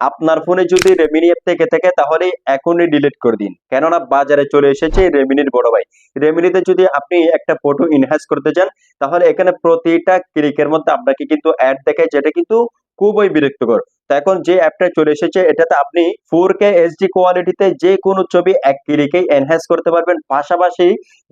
আপনার ফোনে যদি রেমিনি অ্যাপ থেকে থাকে, তাহলে এখনই ডিলিট করে দিন। কেননা বাজারে চলে এসেছে রেমিনির বড় ভাই। রেমিনিতে যদি আপনি একটা ফটো ইনহ্যান্স করতে চান, তাহলে এখানে প্রতিটা ক্লিকের মধ্যে আপনাকে কিন্তু অ্যাড দেখায়, যেটা কিন্তু খুবই বিরক্তকর। এখন যে অ্যাপটা চলে এসেছে, এটাতে আপনি ফোর কে এইচডি কোয়ালিটিতে যে কোনো ছবি এক ক্লিকেই এনহ্যান্স করতে পারবেন। পাশাপাশি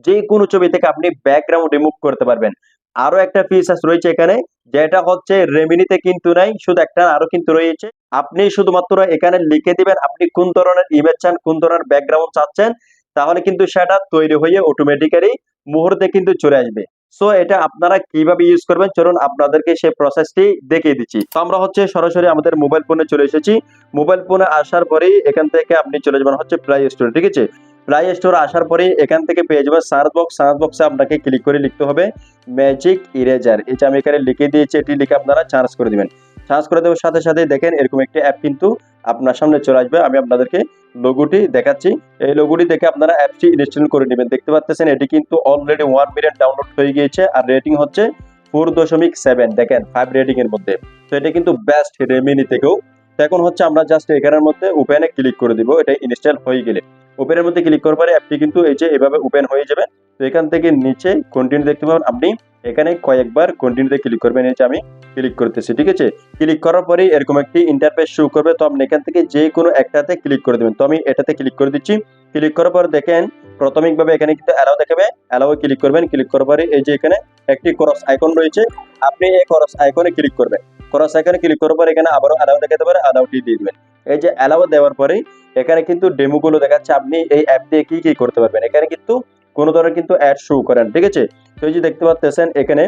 যে কোনো ছবি থেকে আপনি ব্যাকগ্রাউন্ড রিমুভ করতে পারবেন। আরও একটা ফিচার্স রয়েছে এখানে, যেটা হচ্ছে রেমিনিতে কিন্তু নাই, শুধু একটা আরও কিন্তু রয়েছে। আপনি শুধুমাত্র এখানে লিখে দিবেন আপনি কোন ধরনের ইমেজ চান, কোন ধরনের ব্যাকগ্রাউন্ড চাচ্ছেন, তাহলে কিন্তু সেটা তৈরি হয়ে অটোমেটিক্যালি মুহূর্তে কিন্তু চলে আসবে। সো এটা আপনারা কীভাবে ইউজ করবেন? চলুন আপনাদেরকে সেই প্রসেসটি দেখিয়ে দিচ্ছি। তো আমরা হচ্ছে সরাসরি আমাদের মোবাইল ফোনে চলে এসেছি। মোবাইল ফোনে আসার পরেই এখান থেকে আপনি চলে যাবেন হচ্ছে প্লাই স্টোর ঠিক আছে? প্লাই স্টোর আসার পরেই এখান থেকে পেয়ে যাবেন সার্চ বক্স সার্চ বক্সে আপনাকে ক্লিক করে লিখতে হবে ম্যাজিক ইরেজার এটা আমি এখানে লিখে দিয়েছি, এটি লিখে আপনারা চার্জ করে দিবেন। চার্জ করে দেওয়ার সাথে সাথে দেখেন এরকম একটি অ্যাপ কিন্তু আপনার সামনে চলে আসবে। আমি আপনাদেরকে লোগোটি দেখাচ্ছি। এই লোগোটি দেখে আপনারা অ্যাপটি ইনস্টল করে নেবেন। দেখতে পাচ্ছেন, এটি কিন্তু অলরেডি ওয়ান মিলিয়ন ডাউনলোড হয়ে গিয়েছে আর রেটিং হচ্ছে ফোর দশমিক সেভেন দেখেন ফাইভ রেটিং এর মধ্যে। তো এটা কিন্তু বেস্ট রেমিনি থেকেও এখন হচ্ছে আমরা জাস্ট এখানের মধ্যে ওপেনে ক্লিক করে দিব, এটা ইনস্টল হয়ে গেলে। ওপেনের মধ্যে ক্লিক করার পরে অ্যাপটি কিন্তু এই যে এভাবে ওপেন হয়ে যাবে, তো এখান থেকে নিচে কন্টিনিউ দেখতে পাবেন আপনি, এখানে কয়েকবার কন্টিনিউতে ক্লিক করবেন, এই যে আমি ক্লিক করতেছি, ঠিক আছে? ক্লিক করার পরেই এরকম একটি ইন্টারফেস শো করবে, তো আপনি এখান থেকে যে কোনো একটাতে ক্লিক করে দেবেন। তো আমি এটাতে ক্লিক করে দিচ্ছি ক্লিক করার পর দেখেন প্রাথমিকভাবে এখানে কিন্তু অ্যালাও দেখাবে। অ্যালাও ক্লিক করবেন ক্লিক করার পরে এই যে এখানে একটি ক্রস আইকন রয়েছে। আপনি এই ক্রস আইকনে ক্লিক করবেন। ক্রস আইকনে ক্লিক করার পর এখানে আবারও অ্যালাও দেখাতে পারে অ্যালাউটি দিয়ে দিবেন। এই যে অ্যালাও দেওয়ার পরেই এখানে কিন্তু ডেমোগুলো দেখাচ্ছে, আপনি এই অ্যাপ দিয়ে কি কি করতে পারবেন। এখানে কিন্তু কোনো ধরনের কিন্তু অ্যাড শো করেন, ঠিক আছে? তো এই যে দেখতে পাচ্ছেন, এখানে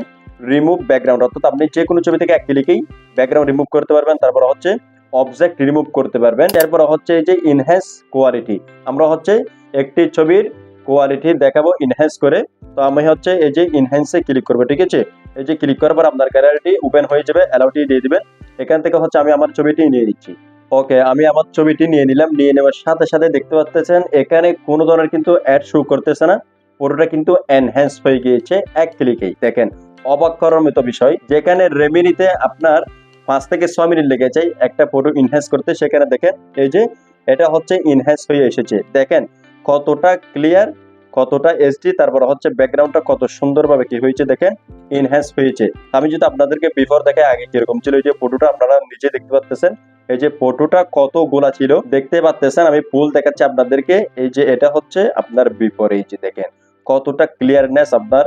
রিমুভ ব্যাকগ্রাউন্ড অর্থাৎ আপনি যে কোনো ছবি থেকে এক ক্লিকেই ব্যাকগ্রাউন্ড রিমুভ করতে পারবেন। তারপর হচ্ছে অবজেক্ট রিমুভ করতে পারবেন। তারপর হচ্ছে এই যে ইনহ্যান্স কোয়ালিটি আমরা হচ্ছে একটি ছবির কোয়ালিটি দেখাবো ইনহ্যান্স করে। তো আমি হচ্ছে এই যে ইনহ্যান্সে ক্লিক করব, ঠিক আছে? এই যে ক্লিক করার পর আপনার গ্যালারিটি ওপেন হয়ে যাবে অ্যালাউটি দিয়ে দিবেন। এখান থেকে হচ্ছে আমি আমার ছবিটি নিয়ে নিচ্ছি। ওকে আমি আমার ছবিটি নিয়ে নিলাম, নিয়ে নেওয়ার সাথে সাথে দেখতে পাচ্ছেন এখানে কোনো ধরনের কিন্তু অ্যাড শো করতেছে না। পুরোটা কিন্তু এনহ্যান্স হয়ে গিয়েছে, এক ক্লিকেই দেখেন, অবাক মতো বিষয়। যেখানে রেমিনিতে আপনার পাঁচ থেকে ছয় মিনিট লেগে যায়, একটা ফটো ইনহ্যান্স করতে, সেখানে দেখেন, এই যে এটা হচ্ছে ইনহ্যান্স হয়ে এসেছে। দেখেন কতটা ক্লিয়ার কতটা এসডি তারপর হচ্ছে ব্যাকগ্রাউন্ডটা কত সুন্দরভাবে কি হয়েছে দেখেন ইনহ্যান্স হয়েছে। আমি যদি আপনাদেরকে বিফোর দেখে আগে কীরকম ছিল, এই যে ফটোটা আপনারা নিজে দেখতে পাচ্ছেন এই যে ফটোটা কত গোলা ছিল, দেখতে পাচ্ছেন আমি ফুল দেখাচ্ছি আপনাদেরকে, এই যে এটা হচ্ছে আপনার বিফোর এই যে দেখেন, কতটা ক্লিয়ারনেস আপনার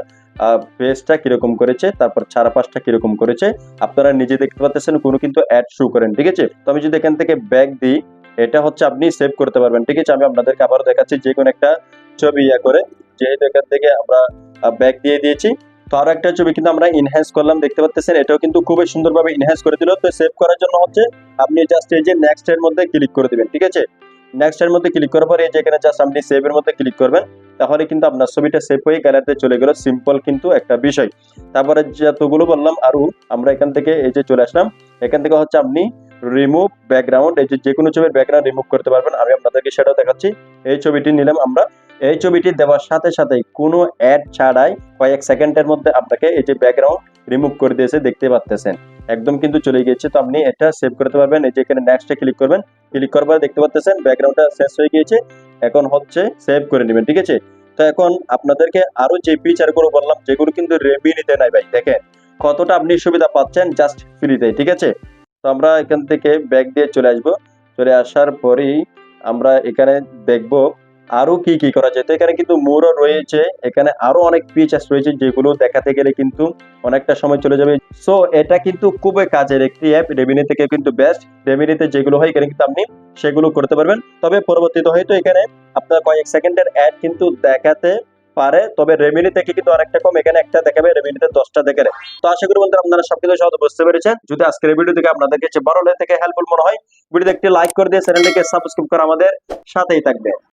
ফেসটা কীরকম করেছে, তারপর চারপাশটা কীরকম করেছে, আপনারা নিজে দেখতে পাচ্ছেন কোনো কিন্তু অ্যাড শো করেন, ঠিক আছে? তো আমি যদি এখান থেকে ব্যাক দিই এটা হচ্ছে আপনি সেভ করতে পারবেন। ঠিক আছে, আমি আপনাদেরকে আবারও দেখাচ্ছি যে কোনো একটা ছবি ইয়া করে। যেহেতু এখান থেকে আমরা ব্যাক দিয়ে দিয়েছি, তো আরও একটা ছবি কিন্তু আমরা ইনহ্যান্স করলাম, দেখতে পাচ্ছেন এটাও কিন্তু খুবই সুন্দরভাবে ইনহ্যান্স করে দিল। তো সেভ করার জন্য হচ্ছে, আপনি জাস্ট এই যে নেক্সট এর মধ্যে ক্লিক করে দিবেন, ঠিক আছে? নেক্সট এর মধ্যে ক্লিক করার পরে এই যে এখানে জাস্ট আপনি সেভ এর মধ্যে ক্লিক করবেন, তাহলে কিন্তু আপনার ছবিটা সেভ হয়ে গ্যালারিতে চলে গেল। সিম্পল কিন্তু একটা বিষয়। তারপরে যতগুলো বললাম আরও আমরা এখান থেকে এই যে চলে আসলাম। এখান থেকে হচ্ছে আপনি রিমুভ ব্যাকগ্রাউন্ড এই যে কোনো ছবির ব্যাকগ্রাউন্ড রিমুভ করতে পারবেন। আমি আপনাদেরকে সেটাও দেখাচ্ছি। এই ছবিটি নিলাম আমরা। এই ছবিটি দেওয়ার সাথে সাথে কোনো অ্যাড ছাড়াই কয়েক সেকেন্ডের মধ্যে আপনাকে এই যে ব্যাকগ্রাউন্ড রিমুভ করে দিয়েছে, দেখতে পাচ্ছেন একদম কিন্তু চলে গিয়েছে। তো আপনি এটা সেভ করতে পারবেন। এই যে এখানে নেক্সটে ক্লিক করবেন। ক্লিক করার পরে দেখতে পাচ্ছেন ব্যাকগ্রাউন্ডটা শেষ হয়ে গিয়েছে। এখন হচ্ছে সেভ করে নেবেন, ঠিক আছে? তো এখন আপনাদেরকে আরও যে ফিচারগুলো বললাম, যেগুলো কিন্তু রেভিনিতে নাই ভাই, দেখেন। কতটা আপনি সুবিধা পাচ্ছেন জাস্ট ফ্রিতে ঠিক আছে? তো আমরা এখান থেকে ব্যাগ দিয়ে চলে আসব। চলে আসার পরেই আমরা এখানে দেখব আরও কি কি করা যায়। তো এখানে কিন্তু মোরও রয়েছে। এখানে আরও অনেক ফিচার্স রয়েছে যেগুলো দেখাতে গেলে কিন্তু অনেকটা সময় চলে যাবে। সো এটা কিন্তু খুবই কাজের একটি অ্যাপ রেভিনি থেকে কিন্তু বেস্ট রেভিনিতে যেগুলো হয়, এখানে কিন্তু আপনি সেগুলো করতে পারবেন। তবে পরবর্তীতে হয়তো এখানে আপনার কয়েক সেকেন্ডের অ্যাড কিন্তু দেখাতে পারে, তবে রেমিনি থেকে কিন্তু আরেকটা কম, এখানে একটা দেখাবে রেমিনিতে দশটা দেখে তো আশা করি বন্ধুরা আপনারা সবকিছু সহজ বুঝতে পেরেছেন। যদি আজকের ভিডিও থেকে আপনাদের কাছে বড় থেকে হেল্পফুল মনে হয় ভিডিওতে একটি লাইক করে দিয়ে চ্যানেলটিকে সাবস্ক্রাইব করে আমাদের সাথেই থাকবে